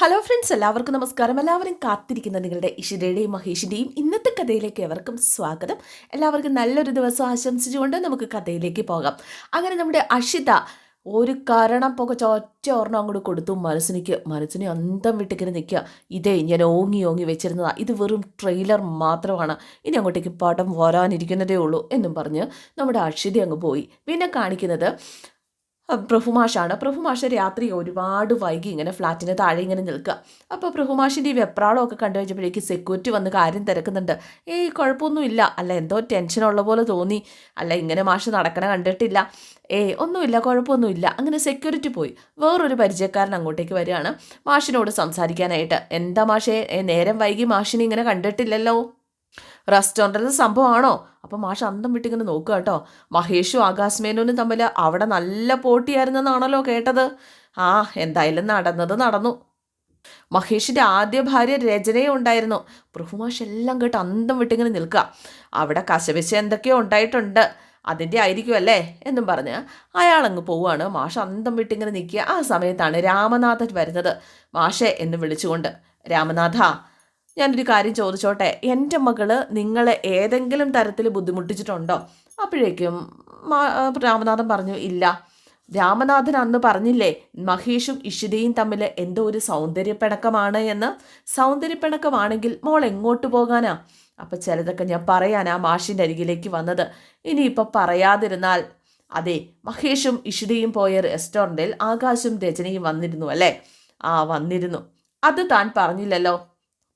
Hello friends എല്ലാവർക്കും നമസ്കാരം. എല്ലാവരും കാത്തിരിക്കുന്ന നിങ്ങളുടെ ഇഷിതയുടെയും മഹേഷിന്റെയും ഇന്നത്തെ കഥയിലേക്ക് എവർക്കും സ്വാഗതം. എല്ലാവർക്കും നല്ലൊരു ദിവസം ആശംസിച്ചുകൊണ്ട് നമുക്ക് കഥയിലേക്ക് പോകാം. അങ്ങനെ നമ്മുടെ അഷിത ഒരു കാരണം പോകെ ചോറ്റ ഓർണം അങ്ങോട്ട് കൊടുത്തു. മനസ്സിനിക്ക് മനസ്സിനെ അന്തം വിട്ടിങ്ങനെ നിൽക്കുക. ഇതേ ഞാൻ ഓങ്ങി ഓങ്ങി വെച്ചിരുന്നതാ. ഇത് വെറും ട്രെയിലർ മാത്രമാണ്. ഇനി അങ്ങോട്ടേക്ക് പടം വരാനിരിക്കുന്നതേ ഉള്ളൂ എന്നും പറഞ്ഞ് നമ്മുടെ അഷിത അങ്ങ് പോയി. പിന്നെ കാണിക്കുന്നത് പ്രഭുമാഷാണ്. പ്രഭുമാഷ രാത്രി ഒരുപാട് വൈകി ഇങ്ങനെ ഫ്ലാറ്റിന് താഴെ ഇങ്ങനെ നിൽക്കുക. അപ്പോൾ പ്രഭുമാഷിന്റെ ഈ വെപ്രാളമൊക്കെ കണ്ടു കഴിഞ്ഞപ്പോഴേക്ക് സെക്യൂരിറ്റി വന്ന് കാര്യം തിരക്കുന്നുണ്ട്. ഏയ് കുഴപ്പമൊന്നുമില്ല. അല്ല എന്തോ ടെൻഷനുള്ള പോലെ തോന്നി. അല്ല ഇങ്ങനെ മാഷ് നടക്കണ കണ്ടിട്ടില്ല. ഏയ് ഒന്നുമില്ല കുഴപ്പമൊന്നുമില്ല. അങ്ങനെ സെക്യൂരിറ്റി പോയി. വേറൊരു പരിചയക്കാരൻ അങ്ങോട്ടേക്ക് വരികയാണ്. മാഷിനോട് സംസാരിക്കാനായിട്ട്. എന്താ മാഷേ? നേരം വൈകി മാഷിനെ ഇങ്ങനെ കണ്ടിട്ടില്ലല്ലോ? റെസ്റ്റോറന്റിലെ സംഭവമാണോ? അപ്പം മാഷ് അന്തം വിട്ടിങ്ങനെ നോക്കുക കേട്ടോ. മഹേഷും ആകാശ് മേനോനും തമ്മിൽ അവിടെ നല്ല പോട്ടിയായിരുന്നെന്നാണല്ലോ കേട്ടത്. ആ എന്തായാലും നടന്നത് നടന്നു. മഹേഷിന്റെ ആദ്യ ഭാര്യ രചനയും ഉണ്ടായിരുന്നു. പ്രഭുമാഷ് എല്ലാം കേട്ട് അന്തം വിട്ടിങ്ങനെ നിൽക്കുക. അവിടെ കശവിശ എന്തൊക്കെയോ ഉണ്ടായിട്ടുണ്ട്. അതിന്റെ ആയിരിക്കും അല്ലേ? എന്നും പറഞ്ഞ് അയാളങ്ങ് പോവുകയാണ്. മാഷ് അന്തം വിട്ടിങ്ങനെ നിൽക്കുക. ആ സമയത്താണ് രാമനാഥൻ വരുന്നത്. മാഷെ എന്ന് വിളിച്ചുകൊണ്ട്. രാമനാഥ ഞാനൊരു കാര്യം ചോദിച്ചോട്ടെ? എന്റെ മകൾ നിങ്ങളെ ഏതെങ്കിലും തരത്തിൽ ബുദ്ധിമുട്ടിച്ചിട്ടുണ്ടോ? അപ്പോഴേക്കും രാമനാഥൻ പറഞ്ഞു ഇല്ല. രാമനാഥൻ അന്ന് പറഞ്ഞില്ലേ മഹേഷും ഇഷിതയും തമ്മിൽ എന്തോ ഒരു സൗന്ദര്യപ്പിണക്കമാണ് എന്ന്. സൗന്ദര്യപ്പിണക്കമാണെങ്കിൽ മോൾ എങ്ങോട്ട് പോകാനാ? അപ്പം ചിലതൊക്കെ ഞാൻ പറയാനാ മാഷിന്റെ അരികിലേക്ക് വന്നത്. ഇനിയിപ്പോൾ പറയാതിരുന്നാൽ അതെ മഹേഷും ഇഷിതയും പോയ റെസ്റ്റോറന്റിൽ ആകാശും രചനയും വന്നിരുന്നു അല്ലേ? ആ വന്നിരുന്നു. അത് താൻ പറഞ്ഞില്ലല്ലോ.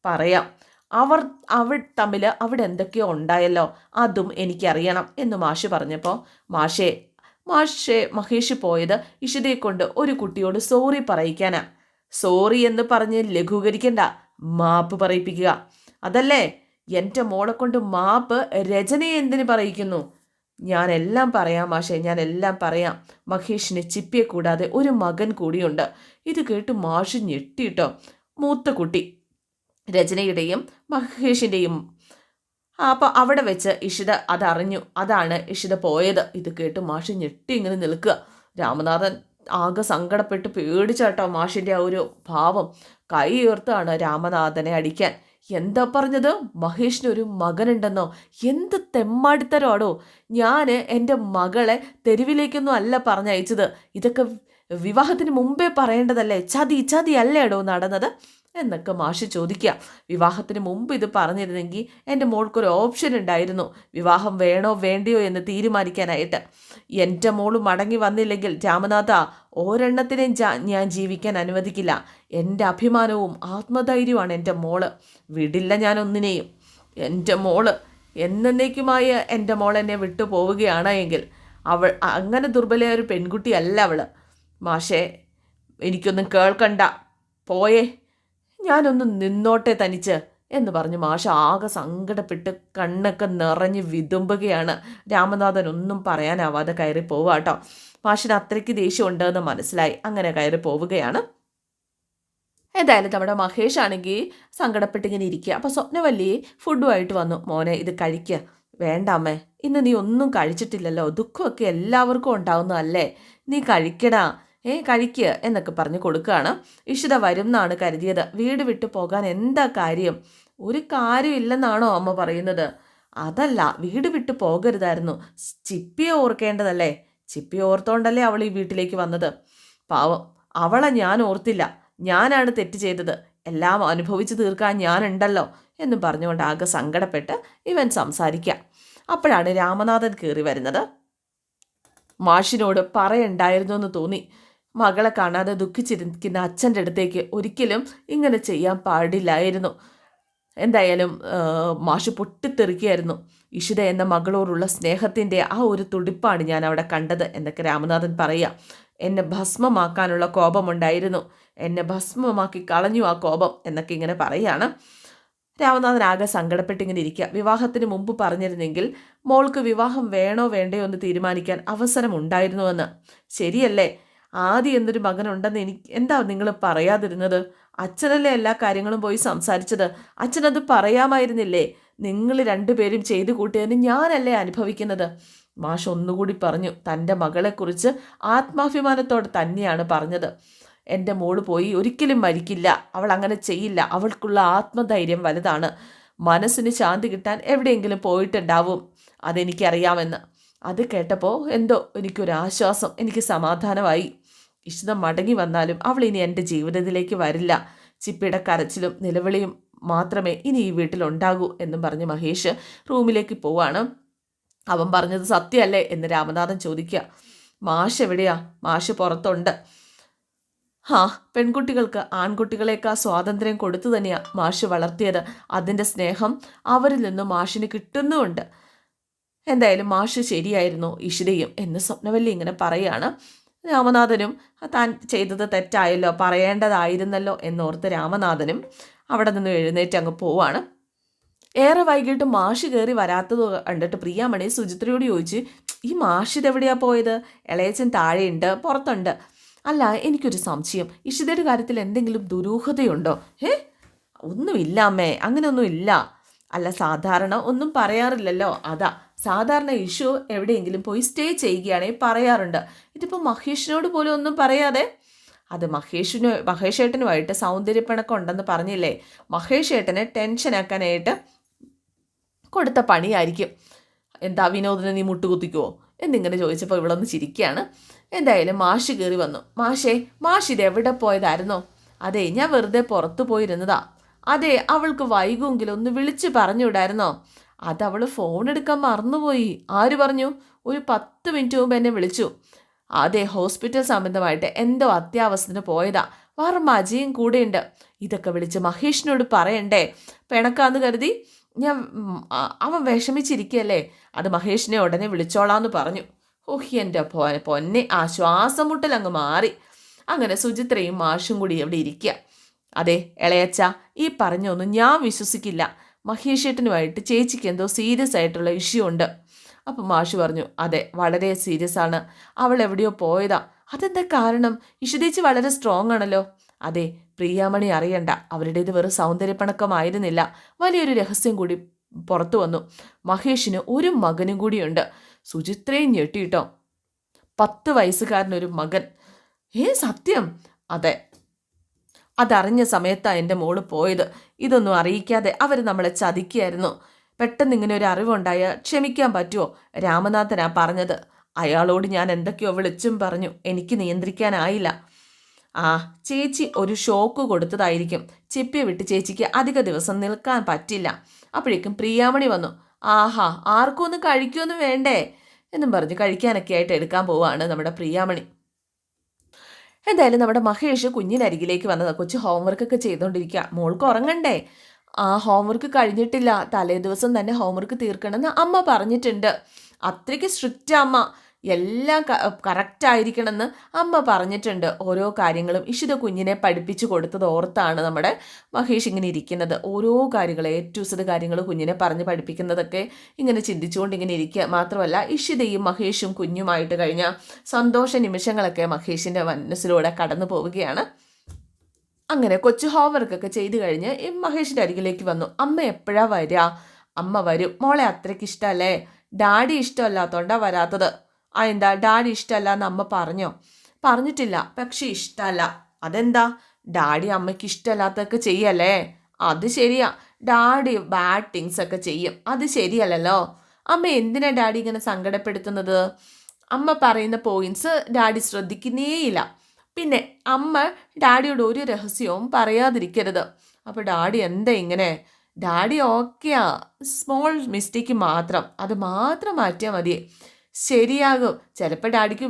പറയാം. അവർ അവ തമ്മിൽ അവിടെ എന്തൊക്കെയോ ഉണ്ടായല്ലോ അതും എനിക്കറിയണം എന്ന് മാഷ് പറഞ്ഞപ്പോൾ മാഷേ മാഷേ മഹേഷ് പോയത് ഇഷിതയെ കൊണ്ട് ഒരു കുട്ടിയോട് സോറി പറയിക്കാനാ. സോറി എന്ന് പറഞ്ഞ് ലഘൂകരിക്കണ്ട മാപ്പ് പറയിപ്പിക്കുക. അതല്ലേ എന്റെ മോളെ കൊണ്ട് മാപ്പ് രചനയെ എന്തിനു പറയിക്കുന്നു? ഞാൻ എല്ലാം പറയാം മാഷേ ഞാൻ എല്ലാം പറയാം. മഹേഷിന് ചിപ്പിയെ കൂടാതെ ഒരു മകൻ കൂടിയുണ്ട്. ഇത് കേട്ട് മാഷ് ഞെട്ടിട്ടോ. മൂത്ത കുട്ടി രചനയുടെയും മഹേഷിന്റെയും അപ്പോൾ അവിടെ വെച്ച് ഇഷിത അതറിഞ്ഞു. അതാണ് ഇഷിത പോയത്. ഇത് കേട്ട് മാഷി ഞെട്ടി ഇങ്ങനെ നിൽക്കുക. രാമനാഥൻ ആകെ സങ്കടപ്പെട്ട് പേടിച്ചാട്ടോ മാഷിന്റെ ആ ഒരു ഭാവം. കൈ ഉയർത്താണ് രാമനാഥനെ അടിക്കാൻ. എന്താ പറഞ്ഞത്? മഹേഷിന് ഒരു മകനുണ്ടെന്നോ? എന്ത് തെമ്മാടിത്തരമാടോ ഞാൻ എന്റെ മകളെ തെരുവിലേക്കൊന്നും അല്ല പറഞ്ഞയച്ചത്. ഇതൊക്കെ വിവാഹത്തിന് മുമ്പേ പറയേണ്ടതല്ലേ? ചതി ചതി അല്ലേടോ നടന്നത്? എന്നൊക്കെ മാഷി ചോദിക്കുക വിവാഹത്തിന് മുമ്പ് ഇത് പറഞ്ഞിരുന്നെങ്കിൽ എന്റെ മോൾക്കൊരു ഓപ്ഷൻ ഉണ്ടായിരുന്നു. വിവാഹം വേണോ വേണ്ടയോ എന്ന് തീരുമാനിക്കാനായിട്ട്. എന്റെ മോൾ മടങ്ങി വന്നില്ലെങ്കിൽ രാമനാഥ ഒരെണ്ണത്തിനെയും ഞാൻ ജീവിക്കാൻ അനുവദിക്കില്ല. എന്റെ അഭിമാനവും ആത്മധൈര്യവുമാണ് എന്റെ മോൾ. വിടില്ല ഞാൻ ഒന്നിനെയും. എന്റെ മോൾ എന്നേക്കുമായി എന്റെ മോൾ എന്നെ വിട്ടു പോവുകയാണ് എങ്കിൽ അവൾ അങ്ങനെ ദുർബലയായ ഒരു പെൺകുട്ടിയല്ല അവൾ മാഷേ എനിക്കൊന്നും കേൾക്കണ്ട. പോയേ. ഞാനൊന്ന് നിന്നോട്ടെ തനിച്ച് എന്ന് പറഞ്ഞ് മാഷ ആകെ സങ്കടപ്പെട്ട് കണ്ണൊക്കെ നിറഞ്ഞ് വിതുമ്പുകയാണ്. രാമനാഥൻ ഒന്നും പറയാനാവാതെ കയറി പോവുക കേട്ടോ. മാഷിന് അത്രയ്ക്ക് ദേഷ്യം ഉണ്ടെന്ന് മനസ്സിലായി. അങ്ങനെ കയറി പോവുകയാണ്. ഏതായാലും നമ്മുടെ മഹേഷ് ആണെങ്കിൽ സങ്കടപ്പെട്ടിങ്ങനെ ഇരിക്കുക. അപ്പോൾ സ്വപ്നവല്ലി ഫുഡുമായിട്ട് വന്നു. മോനെ ഇത് കഴിക്കുക വേണ്ട ഇന്ന് നീ ഒന്നും കഴിച്ചിട്ടില്ലല്ലോ. ദുഃഖമൊക്കെ എല്ലാവർക്കും ഉണ്ടാവുന്നതല്ലേ? നീ കഴിക്കടാ. ഏ കഴിക്കുക എന്നൊക്കെ പറഞ്ഞ് കൊടുക്കുകയാണ്. ഇഷിത വരും എന്നാണ് കരുതിയത്. വീട് വിട്ടു പോകാൻ എന്താ കാര്യം? ഒരു കാര്യമില്ലെന്നാണോ അമ്മ പറയുന്നത്? അതല്ല വീട് വിട്ടു പോകരുതായിരുന്നു. ചിപ്പിയെ ഓർക്കേണ്ടതല്ലേ? ചിപ്പി ഓർത്തോണ്ടല്ലേ അവൾ ഈ വീട്ടിലേക്ക് വന്നത്? പാവം അവളെ ഞാൻ ഓർത്തില്ല. ഞാനാണ് തെറ്റ് ചെയ്തത്. എല്ലാം അനുഭവിച്ചു തീർക്കാൻ ഞാനുണ്ടല്ലോ എന്ന് പറഞ്ഞുകൊണ്ട് ആകെ സങ്കടപ്പെട്ട് ഇവൻ സംസാരിക്കുക അപ്പോഴാണ് രാമനാഥൻ കയറി വരുന്നത്. മാഷിനോട് പറയണ്ടായിരുന്നു എന്ന് തോന്നി. മകളെ കാണാതെ ദുഃഖിച്ചിരിക്കുന്ന അച്ഛന്റെ അടുത്തേക്ക് ഒരിക്കലും ഇങ്ങനെ ചെയ്യാൻ പാടില്ലായിരുന്നു. എന്തായാലും മാഷ് പൊട്ടിത്തെറിക്കുകയായിരുന്നു. ഇഷിത എന്ന മകളോടുള്ള സ്നേഹത്തിന്റെ ആ ഒരു തുടിപ്പാണ് ഞാൻ അവിടെ കണ്ടത് എന്നൊക്കെ രാമനാഥൻ പറയുക എന്നെ ഭസ്മമാക്കാനുള്ള കോപമുണ്ടായിരുന്നു. എന്നെ ഭസ്മമാക്കി കളഞ്ഞു ആ കോപം എന്നൊക്കെ ഇങ്ങനെ പറയുകയാണ് രാമനാഥൻ ആകെ സങ്കടപ്പെട്ടിങ്ങനെ ഇരിക്കുക. വിവാഹത്തിന് മുമ്പ് പറഞ്ഞിരുന്നെങ്കിൽ മോൾക്ക് വിവാഹം വേണോ വേണ്ടയോ എന്ന് തീരുമാനിക്കാൻ അവസരമുണ്ടായിരുന്നുവെന്ന്. ശരിയല്ലേ? ആദ്യം എന്നൊരു മകനുണ്ടെന്ന് എനിക്ക് എന്താ നിങ്ങൾ പറയാതിരുന്നത്? അച്ഛനല്ലേ എല്ലാ കാര്യങ്ങളും പോയി സംസാരിച്ചത്? അച്ഛനത് പറയാമായിരുന്നില്ലേ? നിങ്ങൾ രണ്ടുപേരും ചെയ്തു കൂട്ടിയതിന് ഞാനല്ലേ അനുഭവിക്കുന്നത്? മാഷ് ഒന്നുകൂടി പറഞ്ഞു തന്റെ മകളെക്കുറിച്ച് ആത്മാഭിമാനത്തോടെ തന്നെയാണ് പറഞ്ഞത്. എന്റെ മോൾ പോയി ഒരിക്കലും മരിക്കില്ല. അവൾ അങ്ങനെ ചെയ്യില്ല. അവൾക്കുള്ള ആത്മധൈര്യം വലുതാണ്. മനസ്സിന് ശാന്തി കിട്ടാൻ എവിടെയെങ്കിലും പോയിട്ടുണ്ടാവും. അതെനിക്കറിയാമെന്ന്. അത് കേട്ടപ്പോൾ എന്തോ എനിക്കൊരാശ്വാസം എനിക്ക് സമാധാനമായി. ഇഷ്ടം മടങ്ങി വന്നാലും അവൾ ഇനി എന്റെ ജീവിതത്തിലേക്ക് വരില്ല. ചിപ്പിയുടെ കരച്ചിലും നിലവിളിയും മാത്രമേ ഇനി ഈ വീട്ടിലുണ്ടാകൂ എന്നും പറഞ്ഞ് മഹേഷ് റൂമിലേക്ക് പോവാണ്. അവൻ പറഞ്ഞത് സത്യമല്ലേ എന്ന് രാമനാഥൻ ചോദിക്കുക. മാഷ് എവിടെയാ? മാഷ് പുറത്തുണ്ട്. ഹാ പെൺകുട്ടികൾക്ക് ആൺകുട്ടികളേക്കാൾ സ്വാതന്ത്ര്യം കൊടുത്തു തന്നെയാ മാഷ് വളർത്തിയത്. അതിന്റെ സ്നേഹം അവരിൽ നിന്നും മാഷിന് കിട്ടുന്നുമുണ്ട്. എന്തായാലും മാഷ് ശരിയായിരുന്നു ഇഷിതയും എന്ന് സ്വപ്നവല്ലി ഇങ്ങനെ പറയാണ്. രാമനാഥനും താൻ ചെയ്തത് തെറ്റായല്ലോ പറയേണ്ടതായിരുന്നല്ലോ എന്നോർത്ത് രാമനാഥനും അവിടെ നിന്ന് എഴുന്നേറ്റ് അങ്ങ് പോവാണ്. ഏറെ വൈകിട്ട് മാഷ് കയറി വരാത്തത് കണ്ടിട്ട് പ്രിയാമണി സുചിത്രയോട് ചോദിച്ച് ഈ മാഷ് ഇതെവിടെയാ പോയത്? ഇളയച്ചൻ താഴെയുണ്ട് പുറത്തുണ്ട്. അല്ല എനിക്കൊരു സംശയം. ഇഷിതയുടെ കാര്യത്തിൽ എന്തെങ്കിലും ദുരൂഹതയുണ്ടോ? ഏ ഒന്നുമില്ല അമ്മേ അങ്ങനെയൊന്നും ഇല്ല അല്ല സാധാരണ ഒന്നും പറയാറില്ലല്ലോ അതാ. സാധാരണ ഇഷു എവിടെയെങ്കിലും പോയി സ്റ്റേ ചെയ്യുകയാണെങ്കിൽ പറയാറുണ്ട്. ഇതിപ്പോൾ മഹേഷിനോട് പോലും ഒന്നും പറയാതെ അത് മഹേഷിന് മഹേഷ് ഏട്ടനുമായിട്ട് സൗന്ദര്യപ്പിണക്കം ഉണ്ടെന്ന് പറഞ്ഞില്ലേ? മഹേഷ് ഏട്ടനെ ടെൻഷനാക്കാനായിട്ട് കൊടുത്ത പണിയായിരിക്കും. എന്താ വിനോദിനെ നീ മുട്ടുകുത്തിക്കുവോ? എന്നിങ്ങനെ ചോദിച്ചപ്പോൾ ഇവിടെ ഒന്ന് ചിരിക്കുകയാണ്. എന്തായാലും മാഷ് കയറി വന്നു. മാഷേ മാഷ് എവിടെ പോയതായിരുന്നോ? അതെ ഞാൻ വെറുതെ പുറത്തു പോയിരുന്നതാ. അതെ അവൾക്ക് വൈകുമെങ്കിലും ഒന്ന് വിളിച്ച് പറഞ്ഞുവിടായിരുന്നോ? അത് അവൾ ഫോൺ എടുക്കാൻ മറന്നുപോയി. ആര് പറഞ്ഞു? ഒരു പത്ത് മിനിറ്റ് മുമ്പ് എന്നെ വിളിച്ചു. അതെ ഹോസ്പിറ്റൽ സംബന്ധമായിട്ട് എന്തോ അത്യാവശ്യത്തിന് പോയതാ. വേറെ മജിയും കൂടെയുണ്ട്. ഇതൊക്കെ വിളിച്ച് മഹേഷിനോട് പറയണ്ടേ? പിണക്കാന്ന് കരുതി ഞാൻ അവൻ വിഷമിച്ചിരിക്കുകയല്ലേ? അത് മഹേഷിനെ ഉടനെ വിളിച്ചോളാന്ന് പറഞ്ഞു. ഓഹ് എന്റെ പൊന്നെ ആ ശ്വാസം മുട്ടൽ അങ്ങ് മാറി. അങ്ങനെ സുചിത്രയും മാഷും കൂടി എവിടെ ഇരിക്കുക അതെ ഇളയച്ച ഈ പറഞ്ഞൊന്നും ഞാൻ വിശ്വസിക്കില്ല. മഹേഷ് ഏട്ടനുമായിട്ട് ചേച്ചിക്ക് എന്തോ സീരിയസ് ആയിട്ടുള്ള ഇഷ്യൂ ഉണ്ട്. അപ്പം മാഷ് പറഞ്ഞു അതെ വളരെ സീരിയസ് ആണ്. അവൾ എവിടെയോ പോയതാ. അതെന്താ കാരണം? ഇഷുദേച്ചി വളരെ സ്ട്രോങ് ആണല്ലോ. അതെ പ്രിയാമണി അറിയണ്ട. അവരുടേത് വെറും സൗന്ദര്യപ്പണക്കമായിരുന്നില്ല. വലിയൊരു രഹസ്യം കൂടി പുറത്തു വന്നു. മഹേഷിന് ഒരു മകനും കൂടിയുണ്ട്. സുചിത്രയും ഞെട്ടിയിട്ടോ പത്ത് വയസ്സുകാരനൊരു മകൻ. ഏ സത്യം? അതെ അതറിഞ്ഞ സമയത്താണ് എന്റെ മോൾ പോയത്. ഇതൊന്നും അറിയിക്കാതെ അവർ നമ്മളെ ചതിക്കുകയായിരുന്നു. പെട്ടെന്ന് ഇങ്ങനെ ഒരു അറിവുണ്ടായ ക്ഷമിക്കാൻ പറ്റുമോ രാമനാഥനാ പറഞ്ഞത്. അയാളോട് ഞാൻ എന്തൊക്കെയോ വിളിച്ചും പറഞ്ഞു. എനിക്ക് നിയന്ത്രിക്കാനായില്ല. ആ ചേച്ചി ഒരു ഷോക്ക് കൊടുത്തതായിരിക്കും. ചിപ്പി വിട്ട് ചേച്ചിക്ക് അധിക ദിവസം നിൽക്കാൻ പറ്റില്ല. അപ്പോഴേക്കും പ്രിയാമണി വന്നു. ആഹാ ആർക്കും ഒന്ന് കഴിക്കുമൊന്നും വേണ്ടേ? എന്നും പറഞ്ഞ് കഴിക്കാനൊക്കെ ആയിട്ട് എടുക്കാൻ പോവാണ് നമ്മുടെ പ്രിയാമണി. എന്തായാലും നമ്മുടെ മഹേഷ് കുഞ്ഞിനരികിലേക്ക് വന്നത്. കൊച്ചു ഹോംവർക്കൊക്കെ ചെയ്തുകൊണ്ടിരിക്കുക മോൾക്ക് ഉറങ്ങണ്ടേ? ആ ഹോംവർക്ക് കഴിഞ്ഞിട്ടില്ല. തലേ ദിവസം തന്നെ ഹോംവർക്ക് തീർക്കണമെന്ന് അമ്മ പറഞ്ഞിട്ടുണ്ട്. അത്രയ്ക്ക് സ്ട്രിക്റ്റ് അമ്മ. എല്ലാം കറക്റ്റ് ആയിരിക്കണമെന്ന് അമ്മ പറഞ്ഞിട്ടുണ്ട്. ഓരോ കാര്യങ്ങളും ഇഷിത കുഞ്ഞിനെ പഠിപ്പിച്ചു കൊടുത്തത് ഓർത്താണ് നമ്മുടെ മഹേഷ് ഇങ്ങനെ ഇരിക്കുന്നത്. ഓരോ കാര്യങ്ങൾ ടു സെഡ് കാര്യങ്ങൾ കുഞ്ഞിനെ പറഞ്ഞ് പഠിപ്പിക്കുന്നതൊക്കെ ഇങ്ങനെ ചിന്തിച്ചുകൊണ്ട് ഇങ്ങനെ ഇരിക്കുക മാത്രമല്ല ഇഷിതയും മഹേഷും കുഞ്ഞുമായിട്ട് കഴിഞ്ഞ സന്തോഷ നിമിഷങ്ങളൊക്കെ മഹേഷിന്റെ മനസ്സിലൂടെ കടന്നു പോവുകയാണ്. അങ്ങനെ കൊച്ചു ഹോംവർക്കൊക്കെ ചെയ്തു കഴിഞ്ഞ് മഹേഷിന്റെ അരികിലേക്ക് വന്നു. അമ്മ എപ്പോഴാണ് വരിക അമ്മ വരും. മോളെ അത്രയ്ക്ക് ഇഷ്ടമല്ലേ ഡാഡി ഇഷ്ടമല്ലാത്തതുകൊണ്ടാണ് വരാത്തത്. ആ എന്താ ഡാഡി ഇഷ്ടമല്ല എന്ന് അമ്മ പറഞ്ഞോ? പറഞ്ഞിട്ടില്ല. പക്ഷെ ഇഷ്ടമല്ല അതെന്താ? ഡാഡി അമ്മയ്ക്ക് ഇഷ്ടമല്ലാത്തൊക്കെ ചെയ്യല്ലേ? അത് ശരിയാ. ഡാഡി ബാഡ് തിങ്സ് ഒക്കെ ചെയ്യും. അത് ശരിയല്ലല്ലോ. അമ്മ എന്തിനാ ഡാഡി ഇങ്ങനെ സങ്കടപ്പെടുത്തുന്നത്? അമ്മ പറയുന്ന പോയിന്റ്സ് ഡാഡി ശ്രദ്ധിക്കുന്നേയില്ല. പിന്നെ അമ്മ ഡാഡിയോട് ഒരു രഹസ്യവും പറയാതിരിക്കരുത്. അപ്പോൾ ഡാഡി എന്താ ഇങ്ങനെ? ഡാഡി ഓക്കെയാ സ്മോൾ മിസ്റ്റേക്ക് മാത്രം. അത് മാത്രം മാറ്റിയാൽ മതി ശരിയാകും. ചിലപ്പോൾ ഡാഡിക്ക്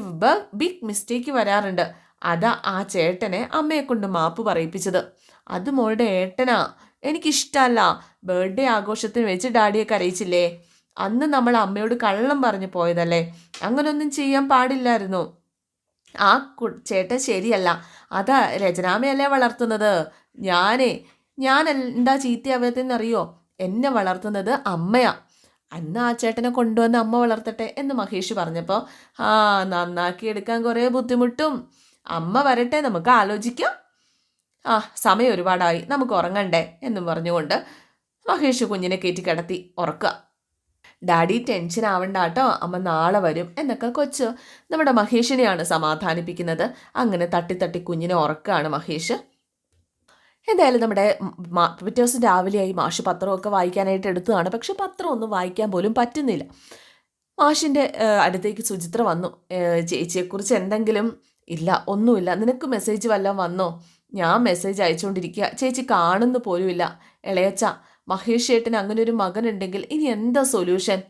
ബിഗ് മിസ്റ്റേക്ക് വരാറുണ്ട്. അതാ ആ ചേട്ടനെ അമ്മയെ കൊണ്ട് മാപ്പ് പറയിപ്പിച്ചത്. അത് മോളുടെ ഏട്ടനാ. എനിക്കിഷ്ടമല്ല ബർത്ത്ഡേ ആഘോഷത്തിന് വെച്ച് ഡാഡിയെ കരയിച്ചില്ലേ? അന്ന് നമ്മൾ അമ്മയോട് കള്ളം പറഞ്ഞു പോയതല്ലേ? അങ്ങനൊന്നും ചെയ്യാൻ പാടില്ലായിരുന്നു. ആ ചേട്ടൻ ശരിയല്ല. അതാ രചനാമയല്ലേ വളർത്തുന്നത്? ഞാനേ ഞാൻ എന്താ ചീത്തയാവത്തെന്നറിയോ എന്നെ വളർത്തുന്നത് അമ്മയാ. അന്ന് ആ ചേട്ടനെ കൊണ്ടുവന്ന് അമ്മ വളർത്തട്ടെ എന്ന് മഹേഷ് പറഞ്ഞപ്പോൾ ആ നന്നാക്കി എടുക്കാൻ കുറേ ബുദ്ധിമുട്ടും. അമ്മ വരട്ടെ നമുക്ക് ആലോചിക്കാം. ആ സമയം ഒരുപാടായി. നമുക്ക് ഉറങ്ങണ്ടേ? എന്നും പറഞ്ഞുകൊണ്ട് മഹേഷ് കുഞ്ഞിനെ കയറ്റി കിടത്തി. ഉറക്കുക ഡാഡി ടെൻഷൻ ആവണ്ട കേട്ടോ അമ്മ നാളെ വരും. എന്നൊക്കെ കൊച്ച് നമ്മുടെ മഹേഷിനെയാണ് സമാധാനിപ്പിക്കുന്നത്. അങ്ങനെ തട്ടി തട്ടി കുഞ്ഞിനെ ഉറക്കുകയാണ് മഹേഷ്. എന്തായാലും നമ്മുടെ പിറ്റേ ദിവസം രാവിലെയായി മാഷ് പത്രമൊക്കെ വായിക്കാനായിട്ട് എടുത്തതാണ്. പക്ഷെ പത്രം ഒന്നും വായിക്കാൻ പോലും പറ്റുന്നില്ല. മാഷിന്റെ അടുത്തേക്ക് സുചിത്ര വന്നു. ചേച്ചിയെക്കുറിച്ച് എന്തെങ്കിലും ഇല്ല ഒന്നുമില്ല. നിനക്ക് മെസ്സേജ് വല്ലതും വന്നോ? ഞാൻ മെസ്സേജ് അയച്ചുകൊണ്ടിരിക്കുക. ചേച്ചി കാണുന്നു പോലുമില്ല. ഇളയച്ച മഹേഷ് ചേട്ടന് അങ്ങനെ ഒരു മകനുണ്ടെങ്കിൽ ഇനി എന്താ സൊല്യൂഷൻ?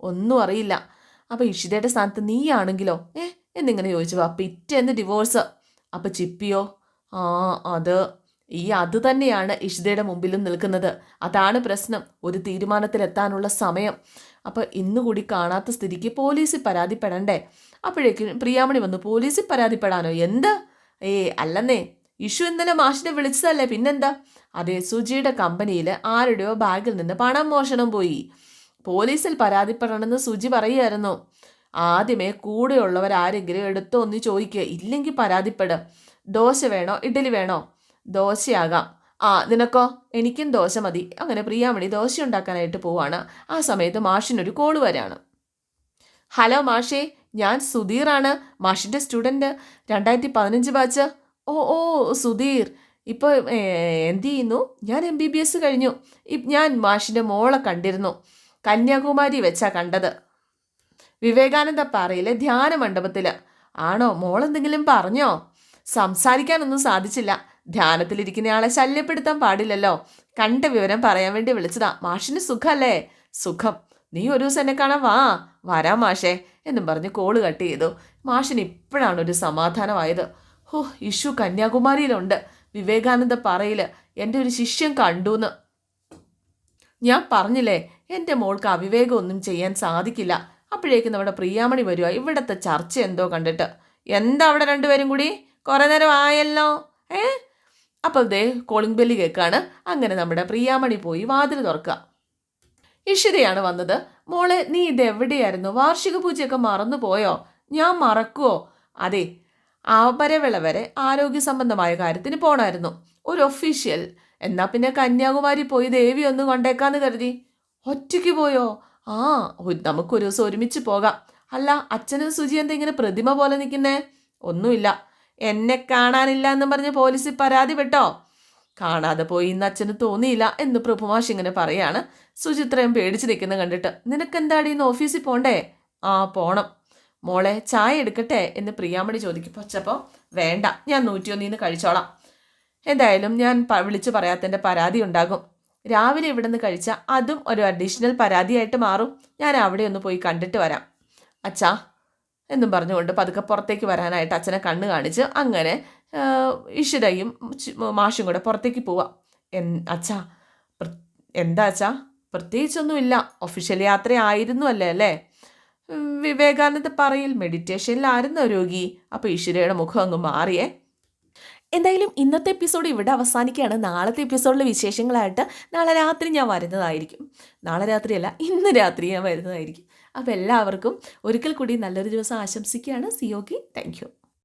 ഒന്നും അറിയില്ല. അപ്പോൾ ഇഷിതയുടെ സ്ഥാനത്ത് നീയാണെങ്കിലോ? ഏ എന്നിങ്ങനെ ചോദിച്ചു. അപ്പം എന്ന് ഡിവോഴ്സ്. അപ്പം ചിപ്പിയോ? ആ അത് ഈ അത് തന്നെയാണ് ഇഷിതയുടെ മുമ്പിലും നിൽക്കുന്നത്. അതാണ് പ്രശ്നം. ഒരു തീരുമാനത്തിലെത്താനുള്ള സമയം. അപ്പോൾ ഇന്നുകൂടി കാണാത്ത സ്ഥിതിക്ക് പോലീസിൽ പരാതിപ്പെടണ്ടേ? അപ്പോഴേക്കും പ്രിയാമണി വന്നു. പോലീസിൽ പരാതിപ്പെടാനോ? എന്ത്? ഏ അല്ലെന്നേ. ഇഷു ഇന്നലെ മാഷിനെ വിളിച്ചതല്ലേ? പിന്നെന്താ? അതെ സുജിയുടെ കമ്പനിയിൽ ആരുടെയോ ബാഗിൽ നിന്ന് പണം മോഷണം പോയി. പോലീസിൽ പരാതിപ്പെടണമെന്ന് സുജി പറയുമായിരുന്നു ആദ്യമേ കൂടെയുള്ളവരാരെങ്കിലും എടുത്തോ ഒന്ന് ചോദിക്കുക ഇല്ലെങ്കിൽ പരാതിപ്പെട്. ദോശ വേണോ? ഇഡ്ഡലി വേണോ? ദോശയാകാം. ആ നിനക്കോ? എനിക്കും ദോശ മതി. അങ്ങനെ പ്രിയാമണി ദോശ ഉണ്ടാക്കാനായിട്ട് പോവാണ്. ആ സമയത്ത് മാഷിനൊരു കോൾ വരാണ്. ഹലോ മാഷേ ഞാൻ സുധീറാണ് മാഷിന്റെ സ്റ്റുഡന്റ് രണ്ടായിരത്തി പതിനഞ്ച് ബാച്ച്. ഓ ഓ സുധീർ. ഇപ്പോൾ എന്ത് ചെയ്യുന്നു? ഞാൻ എം ബി ബി എസ് കഴിഞ്ഞു. ഞാൻ മാഷിന്റെ മോളെ കണ്ടിരുന്നു. കന്യാകുമാരി വെച്ചാ കണ്ടത്. വിവേകാനന്ദ പാറയിലെ ധ്യാന മണ്ഡപത്തിൽ ആണോ? മോളെന്തെങ്കിലും പറഞ്ഞോ? സംസാരിക്കാനൊന്നും സാധിച്ചില്ല. ധ്യാനത്തിലിരിക്കുന്നയാളെ ശല്യപ്പെടുത്താൻ പാടില്ലല്ലോ. കണ്ട വിവരം പറയാൻ വേണ്ടി വിളിച്ചതാ. മാഷിന് സുഖമല്ലേ സുഖം. നീ ഒരു ദിവസം എന്നെ കാണാൻ വാ. വരാം മാഷേ എന്നും പറഞ്ഞ് കോൾ കട്ട് ചെയ്തു. മാഷിന് ഇപ്പോഴാണ് ഒരു സമാധാനമായത്. ഹോ ഇഷു കന്യാകുമാരിയിലുണ്ട്. വിവേകാനന്ദ പറയിൽ എന്റെ ഒരു ശിഷ്യൻ കണ്ടുന്ന്. ഞാൻ പറഞ്ഞില്ലേ എന്റെ മോൾക്ക് അവിവേകം ഒന്നും ചെയ്യാൻ സാധിക്കില്ല. അപ്പോഴേക്കും നമ്മുടെ പ്രിയാമണി വരുക ഇവിടുത്തെ ചർച്ച എന്തോ കണ്ടിട്ട്. എന്താ അവിടെ രണ്ടുപേരും കൂടി? കുറേ നേരം ആയല്ലോ. ഏ? അപ്പോൾ ദേ കോളിംഗ് ബെല്ല് കേൾക്കാണ്. അങ്ങനെ നമ്മുടെ പ്രിയാമണി പോയി വാതിൽ തുറക്കുക. ഇഷിതയാണ് വന്നത്. മോളെ നീ ഇത് എവിടെയായിരുന്നു വാർഷിക പൂജയൊക്കെ മറന്നു പോയോ? ഞാൻ മറക്കുവോ? അതെ ആപരവിള വരെ ആരോഗ്യ സംബന്ധമായ കാര്യത്തിന് പോണായിരുന്നു. ഒരു ഒഫീഷ്യൽ എന്നാ പിന്നെ കന്യാകുമാരി പോയി ദേവി ഒന്ന് കൊണ്ടേക്കാന്ന് കരുതി. ഒറ്റയ്ക്ക് പോയോ? ആ നമുക്കൊരു ദിവസം ഒരുമിച്ച് പോകാം. അല്ല അച്ഛനും സുജി എന്താ ഇങ്ങനെ പ്രതിമ പോലെ നിൽക്കുന്നേ? ഒന്നുമില്ല. എന്നെ കാണാനില്ല എന്ന് പറഞ്ഞ് പോലീസിൽ പരാതി പെട്ടോ കാണാതെ പോയി ഇന്ന് അച്ഛന് തോന്നിയില്ല എന്ന് പ്രഭുമാഷ് ഇങ്ങനെ പറയാണ്. സുചിത്രയും പേടിച്ച് നിൽക്കുന്ന കണ്ടിട്ട് നിനക്കെന്താടി ഇന്ന് ഓഫീസിൽ പോണ്ടേ? ആ പോണം. മോളെ ചായ എടുക്കട്ടെ? എന്ന് പ്രിയാമണി ചോദിക്കും പച്ചപ്പോൾ വേണ്ട ഞാൻ നൂറ്റിയൊന്നിന്ന് കഴിച്ചോളാം. എന്തായാലും ഞാൻ വിളിച്ചു പറയാത്തതിന്റെ പരാതി ഉണ്ടാകും. രാവിലെ ഇവിടെ നിന്ന് കഴിച്ചാൽ അതും ഒരു അഡീഷണൽ പരാതിയായിട്ട് മാറും. ഞാൻ അവിടെ ഒന്ന് പോയി കണ്ടിട്ട് വരാം. അച്ഛാ എന്നും പറഞ്ഞുകൊണ്ട് പതുക്കെ പുറത്തേക്ക് വരാനായിട്ട് അച്ഛനെ കണ്ണ് കാണിച്ച് അങ്ങനെ ഇഷിതയും മാഷും കൂടെ പുറത്തേക്ക് പോവാം. എൻ അച്ഛാ എന്താ അച്ഛാ? പ്രത്യേകിച്ചൊന്നുമില്ല. ഒഫീഷ്യൽ യാത്ര ആയിരുന്നു അല്ലേ അല്ലേ? വിവേകാനന്ദ പറയിൽ മെഡിറ്റേഷനിലായിരുന്നു രോഗി? അപ്പോൾ ഈശ്വരയുടെ മുഖം അങ്ങ് മാറിയേ. എന്തായാലും ഇന്നത്തെ എപ്പിസോഡ് ഇവിടെ അവസാനിക്കുകയാണ്. നാളത്തെ എപ്പിസോഡിലെ വിശേഷങ്ങളായിട്ട് നാളെ രാത്രി ഞാൻ വരുന്നതായിരിക്കും. നാളെ രാത്രിയല്ല ഇന്ന് രാത്രി ഞാൻ വരുന്നതായിരിക്കും. അപ്പോൾ എല്ലാവർക്കും ഒരിക്കൽ കൂടി നല്ലൊരു ദിവസം ആശംസിക്കുകയാണ്. സിയോക്കി താങ്ക് യു